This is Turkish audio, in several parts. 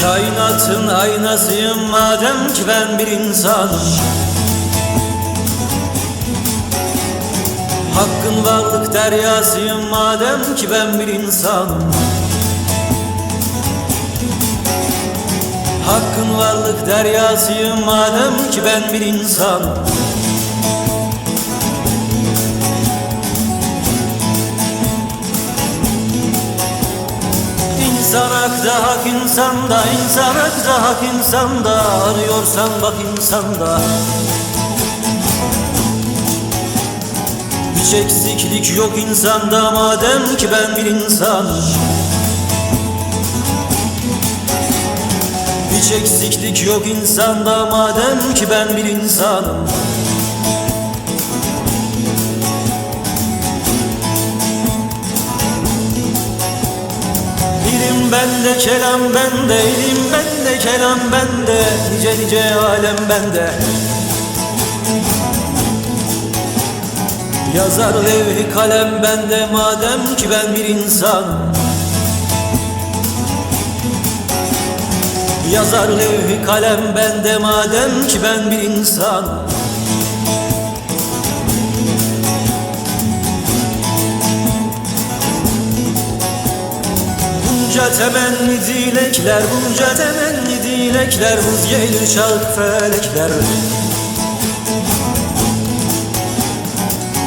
Kainatın aynasıyım madem ki ben bir insanım. Hakkın varlık deryasıyım madem ki ben bir insanım. Hakkın varlık deryasıyım madem ki ben bir insanım İnsan hakta hak insanda, insan hakta hak insanda Arıyorsan bak insanda Hiç eksiklik yok insanda madem ki ben bir insanım Hiç eksiklik yok insanda madem ki ben bir insanım bende, kelam bende, ilim bende, kelam bende Nice nice alem bende. Yazar levhi kalem bende madem ki ben bir insanım Yazar levhi kalem bende madem ki ben bir insanım Bunca temenni dilekler, bunca temenni dilekler Hız gelir çarp felekler.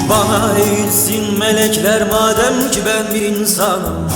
Bana eğilsin melekler madem ki ben bir insanım